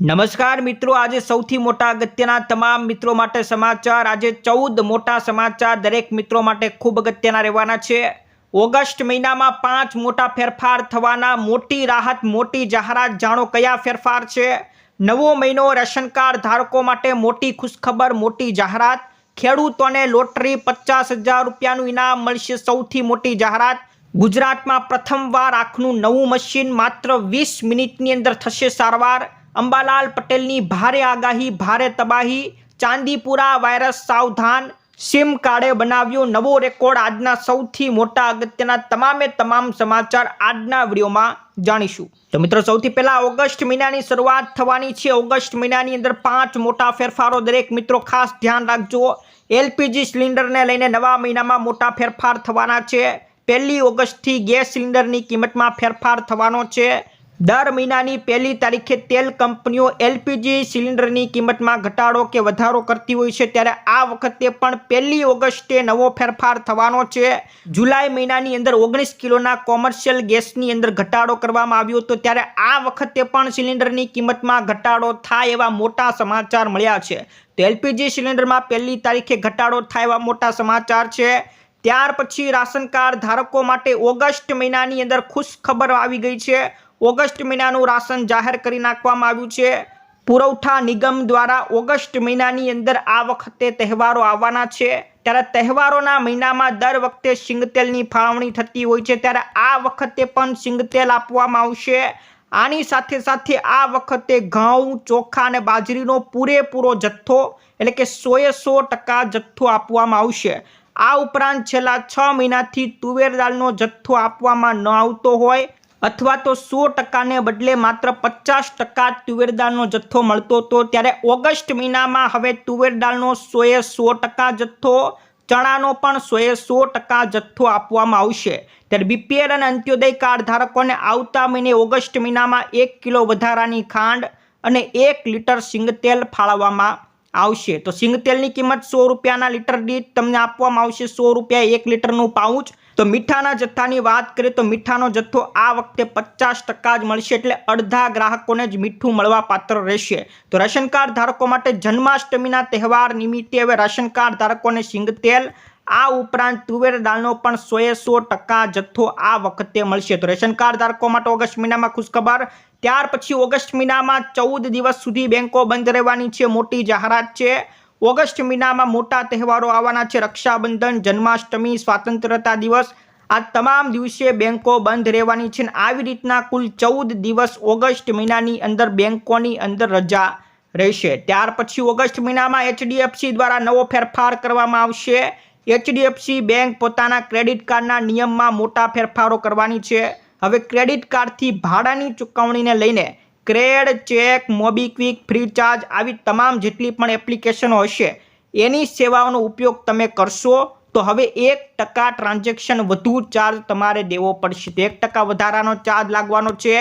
નમસ્કાર મિત્રો, આજે સૌથી મોટા અગત્યના તમામ મિત્રો માટે સમાચાર. આજે ચૌદ મોટા સમાચાર દરેક મિત્રો માટે ખૂબ અગત્યના રહેવાના છે. ઓગસ્ટ મહિનામાં પાંચ મોટા ફેરફાર થવાના. મોટી રાહત, મોટી જાહેરાત. જાણો કયા ફેરફાર છે? નવો મહિનો રેશન કાર્ડ ધારકો માટે મોટી ખુશખબર, મોટી જાહેરાત. ખેડૂતોને લોટરી પચાસ હજાર રૂપિયાનું ઇનામ મળશે સૌથી મોટી જાહેરાત. ગુજરાતમાં પ્રથમવાર આંખનું નવું મશીન માત્ર વીસ મિનિટની અંદર થશે સારવાર. અંબાલાલ પટેલની ભારે આગાહી, ભારે તબાહી, ચાંદીપુરા વાયરસ સાવધાન, સિમ કાર્ડે બનાવ્યો નવો રેકોર્ડ આજના સૌથી મોટા અગત્યના તમામે તમામ સમાચાર આજના વિડીયોમાં જાણીશું. તો મિત્રો, સૌથી પહેલા ઓગસ્ટ મહિનાની શરૂઆત થવાની છે. ઓગસ્ટ મહિનાની અંદર પાંચ મોટા ફેરફારો દરેક મિત્રો ખાસ ધ્યાન રાખજો. એલપીજી સિલિન્ડરને લઈને નવા મહિનામાં મોટા ફેરફાર થવાના છે. પહેલી ઓગસ્ટથી ગેસ સિલિન્ડરની કિંમતમાં ફેરફાર થવાનો છે. દર મહિનાની પહેલી તારીખે તેલ કંપનીઓ એલપીજી સિલિન્ડરની કિંમતમાં ઘટાડો કે વધારો કરતી હોય છે ત્યારે આ વખતે પણ પહેલી ઓગસ્ટે નવો ફેરફાર થવાનો છે. જુલાઈ મહિનાની અંદર ઓગણીસ કિલોના કોમર્શિયલ ગેસની અંદર ઘટાડો કરવામાં આવ્યો હતો ત્યારે આ વખતે પણ સિલિન્ડરની કિંમતમાં ઘટાડો થાય એવા મોટા સમાચાર મળ્યા છે. તો એલપીજી સિલિન્ડરમાં પહેલી તારીખે ઘટાડો થાય એવા મોટા સમાચાર છે. ત્યાર પછી રાશન કાર્ડ ધારકો માટે ઓગસ્ટ મહિનાની અંદર ખુશ ખબર આવી ગઈ છે. ઓગસ્ટ મહિનાનું રાશન જાહેર કરી નાખવામાં આવ્યું છે. પુરવઠા નિગમ દ્વારા ઓગસ્ટ મહિનાની અંદર આ વખતે તહેવારો આવવાના છે. ત્યારે તહેવારોના મહિનામાં દર વખતે સિંગતેલની ફાળવણી થતી હોય છે. ત્યારે આ વખતે પણ સિંગતેલ આપવામાં આવશે. આની સાથે સાથે આ વખતે ઘઉં, ચોખા અને બાજરીનો પૂરેપૂરો જથ્થો એટલે કે સોએ સો ટકા જથ્થો આપવામાં આવશે. આ ઉપરાંત છેલ્લા છ મહિનાથી તુવેર દાળનો જથ્થો આપવામાં ન આવતો હોય. અથવા તો સો ટકાને બદલે માત્ર પચાસ ટકા તુવેર દાળનો જથ્થો મળતો હતો. ત્યારે ઓગસ્ટ મહિનામાં હવે તુવેર દાળનો સોએ સો ટકા જથ્થો, ચણાનો પણ સોએ સો ટકા જથ્થો આપવામાં આવશે. ત્યારે બીપીએલ અને અંત્યોદય કાર્ડ ધારકોને આવતા મહિને ઓગસ્ટ મહિનામાં એક કિલો વધારાની ખાંડ અને એક લીટર સિંગતેલ ફાળવવામાં આવશે. તો સિંગતેલની કિંમત સો રૂપિયાના લીટર દીઠ તમને આપવામાં આવશે સો રૂપિયા એક લીટરનું પાઉચ તો મીઠાના જથ્થાની વાત કરીએ તો મીઠાનો જથ્થો આ વખતે પચાસ ટકા જ મળશે એટલે અડધા ગ્રાહકોને જ મીઠું મળવા પાત્ર રહેશે. તો રેશન કાર્ડ ધારકો માટે જન્માષ્ટમીના તહેવાર નિમિત્તે હવે રાશન કાર્ડ ધારકોને સિંગતેલ આ ઉપરાંત તુવેર દાળનો પણ સોએ સો ટકા જથ્થો આ વખતે મળશે. તો રેશન કાર્ડ ધારકો માટે ઓગસ્ટ મહિનામાં ખુશખબર, ત્યાર પછી ઓગસ્ટ મહિનામાં ચૌદ દિવસ સુધી બેંકો બંધ રહેવાની છે, મોટી જાહેરાત છે. ઓગસ્ટ મહિનામાં મોટા તહેવારો આવવાના છે. રક્ષાબંધન, જન્માષ્ટમી, સ્વાતંત્રતા દિવસ, આ તમામ દિવસે બેંકો બંધ રહેવાની છે આવી રીતના કુલ ચૌદ દિવસ ઓગસ્ટ મહિનાની અંદર બેંકોની અંદર રજા રહેશે. ત્યાર પછી ઓગસ્ટ મહિનામાં એચડીએફસી દ્વારા નવો ફેરફાર કરવામાં આવશે. એચડીએફસી બેંક પોતાના ક્રેડિટ કાર્ડના નિયમમાં મોટા ફેરફારો કરવાની છે. હવે ક્રેડિટ કાર્ડથી ભાડાની ચૂકવણીને લઈને ક્રેડ ચેક, મોબીક્વિક, ફ્રીચાર્જ આવી તમામ જેટલી પણ એપ્લિકેશનો હશે, એની સેવાઓનો ઉપયોગ તમે કરશો તો હવે એક ટકા ટ્રાન્ઝેક્શન વધુ ચાર્જ તમારે દેવો પડશે. તો એક ટકા વધારાનો ચાર્જ લાગવાનો છે.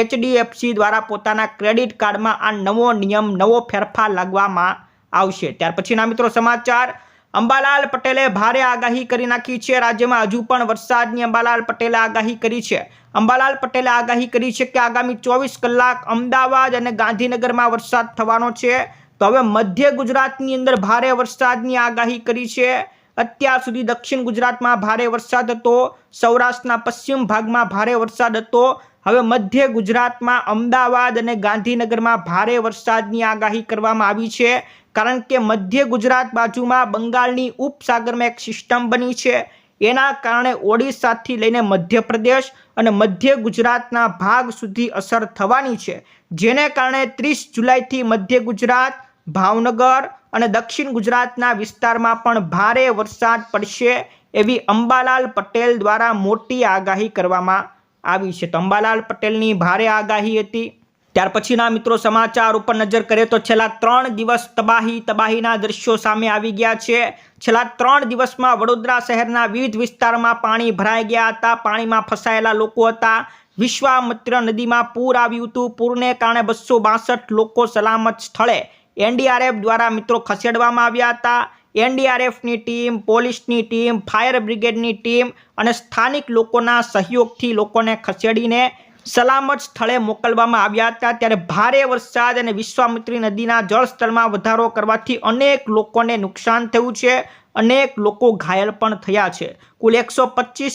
એચડીએફસી દ્વારા પોતાના ક્રેડિટ કાર્ડમાં આ નવો નિયમ, નવો ફેરફાર લાગવામાં આવશે. ત્યાર પછીના મિત્રો સમાચાર. અંબાલાલ પટેલે ભારે આગાહી કરી નાખી છે. રાજ્યમાં હજુ પણ વરસાદની અંબાલાલ પટેલે આગાહી કરી છે. અંબાલાલ પટેલે આગાહી કરી છે કે આગામી ચોવીસ કલાક અમદાવાદ અને ગાંધીનગરમાં વરસાદ થવાનો છે. તો હવે મધ્ય ગુજરાતની અંદર ભારે વરસાદની આગાહી કરી છે. અત્યાર સુધી દક્ષિણ ગુજરાતમાં ભારે વરસાદ હતો. સૌરાષ્ટ્રના પશ્ચિમ ભાગમાં ભારે વરસાદ હતો. હવે મધ્ય ગુજરાતમાં અમદાવાદ અને ગાંધીનગરમાં ભારે વરસાદની આગાહી કરવામાં આવી છે. કારણ કે મધ્ય ગુજરાત બાજુમાં બંગાળની ઉપસાગરમાં એક સિસ્ટમ બની છે. એના કારણે ઓડિશાથી લઈને મધ્યપ્રદેશ અને મધ્ય ગુજરાતના ભાગ સુધી અસર થવાની છે. જેને કારણે ત્રીસ જુલાઈથી મધ્ય ગુજરાત, ભાવનગર અને દક્ષિણ ગુજરાતના વિસ્તારમાં પણ ભારે વરસાદ પડશે એવી અંબાલાલ પટેલ દ્વારા મોટી આગાહી કરવામાં આવી છે. તો અંબાલાલ પટેલની ભારે આગાહી હતી. ત્યાર પછીના મિત્રો સમાચાર ઉપર નજર કરીએ તો છેલ્લા ત્રણ દિવસ તબાહી, તબાહીના દ્રશ્યો સામે આવી ગયા છે. છેલ્લા ત્રણ દિવસમાં વડોદરા શહેરના વિવિધ વિસ્તારમાં પાણી ભરાઈ ગયા હતા. પાણીમાં ફસાયેલા લોકો હતા. વિશ્વામિત્ર નદીમાં પૂર આવ્યું હતું. પૂરને કારણે બસો બાસઠ લોકો સલામત સ્થળે એનડીઆરએફ દ્વારા મિત્રો ખસેડવામાં આવ્યા હતા. એનડીઆરએફની ટીમ, પોલીસની ટીમ, ફાયર બ્રિગેડની ટીમ અને સ્થાનિક લોકોના સહયોગથી લોકોને ખસેડીને સલામત સ્થળે મોકલવામાં આવ્યા હતા. ત્યારે ભારે વરસાદ અને વિશ્વામિત્રી નદીના જળસ્તરમાં વધારો કરવાથી અનેક લોકોને નુકસાન થયું છે. અનેક લોકો ઘાયલ પણ થયા છે. કુલ એકસો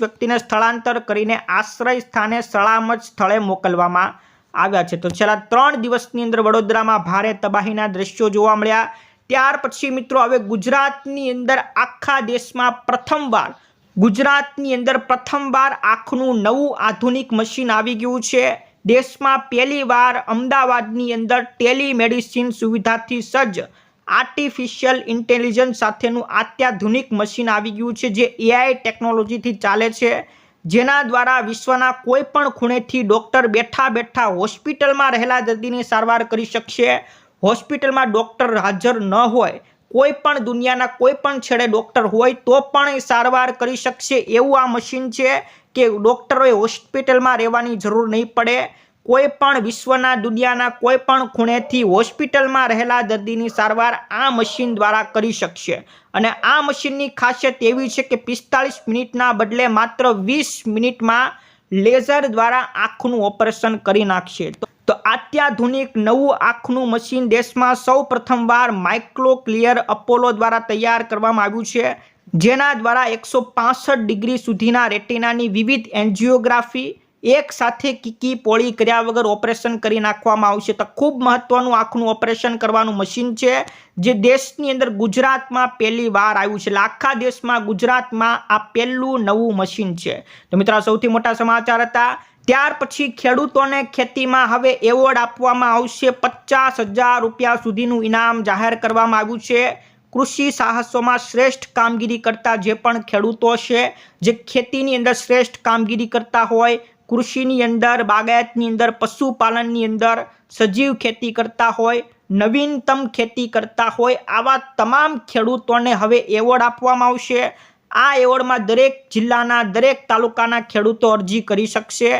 વ્યક્તિને સ્થળાંતર કરીને આશ્રય સ્થાને સલામત સ્થળે મોકલવામાં આવ્યા છે. તો છેલ્લા ત્રણ દિવસની અંદર વડોદરામાં ભારે તબાહીના દ્રશ્યો જોવા મળ્યા. ત્યાર પછી મિત્રો હવે ગુજરાતની અંદર આખા દેશમાં પ્રથમવાર, ગુજરાતની અંદર પ્રથમવાર આંખનું નવું આધુનિક મશીન આવી ગયું છે. દેશમાં પહેલીવાર અમદાવાદની અંદર ટેલિમેડિસિન સુવિધાથી સજ્જ આર્ટિફિશિયલ ઇન્ટેલિજન્સ સાથેનું અત્યાધુનિક મશીન આવી ગયું છે જે એઆઈ ટેકનોલોજીથી ચાલે છે. જેના દ્વારા વિશ્વના કોઈ પણ ખૂણેથી ડૉક્ટર બેઠા બેઠા હોસ્પિટલમાં રહેલા દર્દીની સારવાર કરી શકશે. હોસ્પિટલમાં ડૉક્ટર હાજર ન હોય, કોઈ પણ દુનિયાના કોઈ પણ છેડે ડૉક્ટર હોય, તો પણ સારવાર કરી શકશે. એવું આ મશીન છે કે ડૉક્ટરોએ હોસ્પિટલમાં રહેવાની જરૂર નહીં પડે. કોઈ પણ વિશ્વના દુનિયાના કોઈ પણ ખૂણેથી હોસ્પિટલમાં રહેલા દર્દીની સારવાર આ મશીન દ્વારા કરી શકશે. અને આ મશીનની ખાસિયત એવી છે કે પિસ્તાળીસ મિનિટના બદલે માત્ર વીસ મિનિટમાં લેઝર દ્વારા આંખનું ઓપરેશન કરી નાખશે. તો અત્યાધુનિક નવું આંખનું મશીન દેશમાં સૌ પ્રથમવાર માઇક્રો ક્લિયર અપોલો દ્વારા તૈયાર કરવામાં આવ્યું છે, જેના દ્વારા એકસો ડિગ્રી સુધીના રેટિનાની વિવિધ એન્જિયોગ્રાફી એક સાથે કીકી પોળી કર્યા વગર ઓપરેશન કરી નાખવામાં આવશે. તો ખૂબ મહત્વનું આંખનું ઓપરેશન કરવાનું મશીન છે, જે દેશની અંદર ગુજરાતમાં પહેલી વાર આવ્યું છે. આખા દેશમાં ગુજરાતમાં આ પહેલું નવું મશીન છે. તો મિત્રો સૌથી મોટા સમાચાર હતા. ત્યાર પછી ખેડૂતોને ખેતીમાં હવે એવોર્ડ આપવામાં આવશે. પચાસ હજાર રૂપિયા સુધીનું ઇનામ જાહેર કરવામાં આવ્યું છે. કૃષિ સાહસોમાં શ્રેષ્ઠ કામગીરી કરતા જે પણ ખેડૂતો છે, જે ખેતીની અંદર શ્રેષ્ઠ કામગીરી કરતા હોય, કૃષિની અંદર, બાગાયતની અંદર, પશુપાલનની અંદર સજીવ ખેતી કરતા હોય, નવીનતમ ખેતી કરતા હોય, આવા તમામ ખેડૂતોને હવે એવોર્ડ આપવામાં આવશે. આ એવોર્ડમાં દરેક જિલ્લાના દરેક તાલુકાના ખેડૂતો અરજી કરી શકશે.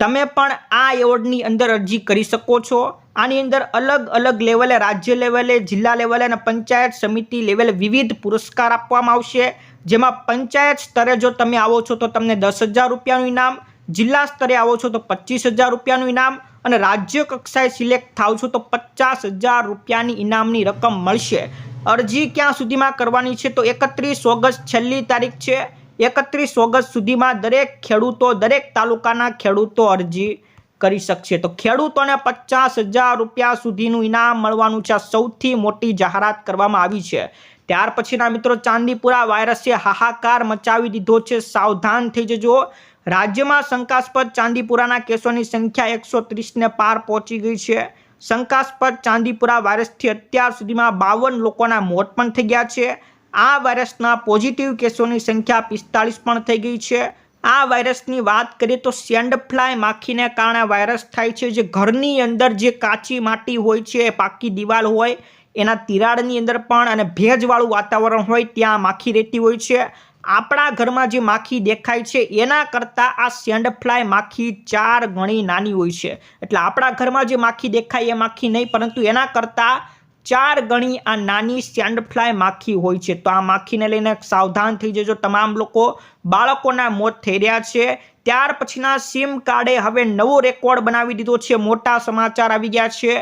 તમે પણ આ એવોર્ડની અંદર અરજી કરી શકો છો. આની અંદર અલગ અલગ લેવલે, રાજ્ય લેવલે, જિલ્લા લેવલે અને પંચાયત સમિતિ લેવલે વિવિધ પુરસ્કાર આપવામાં આવશે. જેમાં પંચાયત સ્તરે જો તમે આવો છો તો તમને દસ હજાર રૂપિયાનું ઇનામ, જિલ્લા સ્તરે આવો છો તો પચીસ હજાર રૂપિયાનું ઇનામ અને રાજ્ય કક્ષાએ સિલેક્ટ થાવ છો તો પચાસ હજાર રૂપિયાની ઇનામની રકમ મળશે. અરજી ક્યાં સુધીમાં કરવાની છે તો એકત્રીસ ઓગસ્ટ છેલ્લી તારીખ છે. એકત્રીસ ઓગસ્ટ સુધીમાં દરેક ખેડૂતો, દરેક તાલુકાના ખેડૂતો અરજી કરી શકશે. તો ખેડૂતોને પચાસ હજાર રૂપિયા સુધીનું ઇનામ મળવાનું છે. સૌથી મોટી જાહેરાત કરવામાં આવી છે. ત્યાર પછીના મિત્રો, ચાંદીપુરા વાયરસે હાહાકાર મચાવી દીધો છે. સાવધાન થઈ જજો. રાજ્યમાં શંકાસ્પદ ચાંદીપુરાના કેસોની સંખ્યા એકસો ત્રીસને પાર પહોંચી ગઈ છે. શંકાસ્પદ ચાંદીપુરા વાયરસથી અત્યાર સુધીમાં બાવન લોકોના મોત પણ થઈ ગયા છે. આ વાયરસના પોઝિટિવ કેસોની સંખ્યા પિસ્તાળીસ પણ થઈ ગઈ છે. આ વાયરસની વાત કરીએ તો સેન્ડફ્લાય માખીને કારણે વાયરસ થાય છે. જે ઘરની અંદર જે કાચી માટી હોય છે પાકી દિવાલ હોય, એના તિરાડની અંદર પણ અને ભેજવાળું વાતાવરણ હોય, ત્યાં માખી રહેતી હોય છે. આપણા ઘરમાં જે માખી દેખાય છે, એના કરતાં આ સેન્ડફ્લાય માખી ચાર ગણી નાની હોય છે. એટલે આપણા ઘરમાં જે માખી દેખાય, એ માખી નહીં, પરંતુ એના કરતાં ચાર ગણી આ નાની સેન્ડફ્લાય માખી હોય છે. તો આ માખીને લઈને સાવધાન થઈ જજો. તમામ લોકો બાળકોના મોત થઈ રહ્યા છે. ત્યાર પછીના સિમ કાર્ડે હવે નવો રેકોર્ડ બનાવી દીધો છે. મોટા સમાચાર આવી ગયા છે.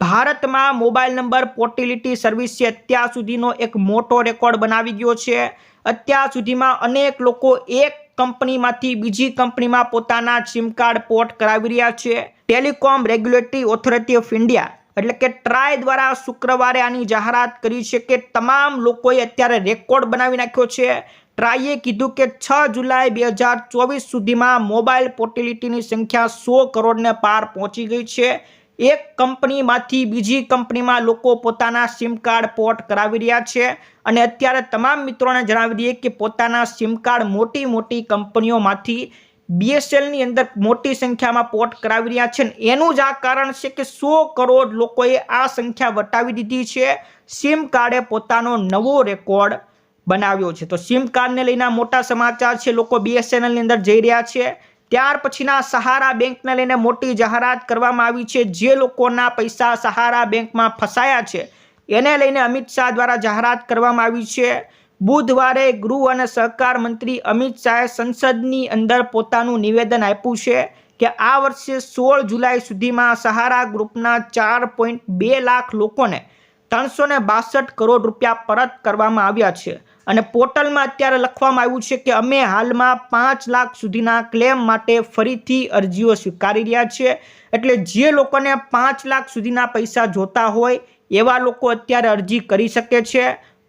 ભારતમાં મોબાઈલ નંબર પોર્ટિલિટી સર્વિસે અત્યાર સુધીનો એક મોટો રેકોર્ડ બનાવી ગયો છે. અત્યાર સુધીમાં અનેક લોકો એક કંપનીમાંથી બીજી કંપનીમાં પોતાના સિમ કાર્ડ પોર્ટ કરાવી રહ્યા છે. Telecom regulatory authority of India એટલે કે ટ્રાય દ્વારા શુક્રવારે આની જાહેરાત કરી છે કે તમામ લોકોએ અત્યારે રેકોર્ડ બનાવી નાખ્યો છે. ટ્રાઈએ કીધું કે છ જુલાઈ બે હજાર ચોવીસ સુધીમાં મોબાઈલ પોર્ટિલિટીની સંખ્યા સો કરોડને પાર પહોંચી ગઈ છે. એક કંપનીમાંથી બીજી કંપનીમાં લોકો પોતાના સિમ કાર્ડ પોર્ટ કરાવી રહ્યા છે અને અત્યારે તમામ મિત્રોને જણાવી દઈએ કે પોતાના સિમ કાર્ડ મોટી મોટી કંપનીઓમાંથી બીએસએલની અંદર મોટી સંખ્યામાં પોર્ટ કરાવી રહ્યા છે એનું જ આ કારણ છે કે સો કરોડ લોકોએ આ સંખ્યા વટાવી દીધી છે. સિમ કાર્ડે પોતાનો નવો રેકોર્ડ બનાવ્યો છે. તો સિમ કાર્ડને લઈને મોટા સમાચાર છે. લોકો બીએસએનએલની અંદર જઈ રહ્યા છે. ત્યાર પછીના સહારા બેંકને લઈને મોટી જાહેરાત કરવામાં આવી છે. જે લોકોના પૈસા સહારા બેંકમાં ફસાયા છે. એને લઈને અમિત શાહ દ્વારા જાહેરાત કરવામાં આવી છે. બુધવારે ગૃહ અને સહકાર મંત્રી અમિત શાહે સંસદની અંદર પોતાનું નિવેદન આપ્યું છે કે આ વર્ષે સોળ જુલાઈ સુધીમાં સહારા ગ્રુપના ચાર પોઈન્ટ બે લાખ લોકોને ત્રણસો બાસઠ કરોડ રૂપિયા પરત કરવામાં આવ્યા છે. અને પોર્ટલમાં અત્યારે લખવામાં આવ્યું છે કે અમે હાલમાં પાંચ લાખ સુધીના ક્લેમ માટે ફરીથી અરજીઓ સ્વીકારી રહ્યા છીએ. એટલે જે લોકોને પાંચ લાખ સુધીના પૈસા જોતા હોય એવા લોકો અત્યારે અરજી કરી શકે છે.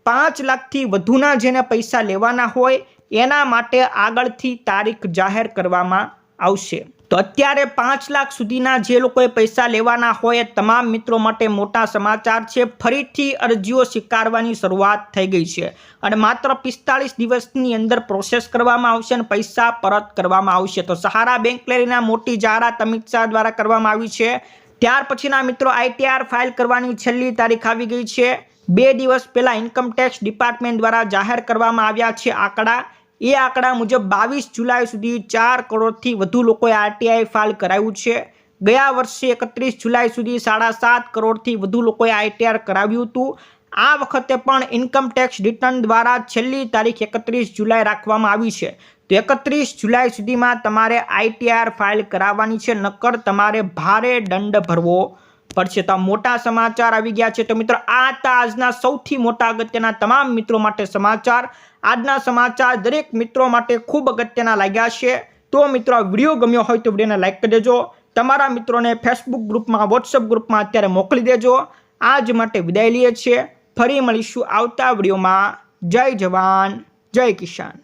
પાંચ લાખથી વધુના જેને પૈસા લેવાના હોય, એના માટે આગળથી તારીખ જાહેર કરવામાં આવશે. તો અત્યારે પાંચ લાખ સુધીના જે લોકોએ પૈસા લેવાના હોય તમામ મિત્રો માટે મોટા સમાચાર છે. ફરીથી અરજીઓ સ્વીકારવાની શરૂઆત થઈ ગઈ છે. અને માત્ર પિસ્તાળીસ દિવસની અંદર પ્રોસેસ કરવામાં આવશે અને પૈસા પરત કરવામાં આવશે. તો સહારા બેંક લેરીના મોટી જાહેરાત અમિત શાહ દ્વારા કરવામાં આવી છે. ત્યાર પછીના મિત્રો આઈટીઆર ફાઇલ કરવાની છેલ્લી તારીખ આવી ગઈ છે. બે દિવસ પહેલાં ઇન્કમટેક્સ ડિપાર્ટમેન્ટ દ્વારા જાહેર કરવામાં આવ્યા છે આંકડા. એ આંકડા મુજબ બાવીસ જુલાઈ સુધી ચાર કરોડથી વધુ લોકોએ આરટીઆઈ ફાઇલ કરાવ્યું છે. ગયા વર્ષે એકત્રીસ જુલાઈ સુધી સાડા સાત કરોડથી વધુ લોકોએ આઈટીઆર કરાવ્યું હતું. આ વખતે પણ ઇન્કમ ટેક્સ રિટર્ન દ્વારા છેલ્લી તારીખ એકત્રીસ જુલાઈ રાખવામાં આવી છે. તો એકત્રીસ જુલાઈ સુધીમાં તમારે આઈટીઆર ફાઇલ કરાવવાની છે નક્કર તમારે ભારે દંડ ભરવો પડશે તો મોટા સમાચાર આવી ગયા છે. તો મિત્રો, આ હતા આજના સૌથી મોટા અગત્યના તમામ મિત્રો માટે સમાચાર. આજના સમાચાર દરેક મિત્રો માટે ખૂબ અગત્યના લાગ્યા છે. તો મિત્રો વીડિયો ગમ્યો હોય તો વિડીયોને લાઈક કરી દેજો. તમારા મિત્રોને ફેસબુક ગ્રુપમાં વોટ્સઅપ ગ્રુપમાં અત્યારે મોકલી દેજો. આજ માટે વિદાય લઈએ છીએ. ફરી મળીશું આવતા વિડીયોમાં. જય જવાન, જય કિસાન.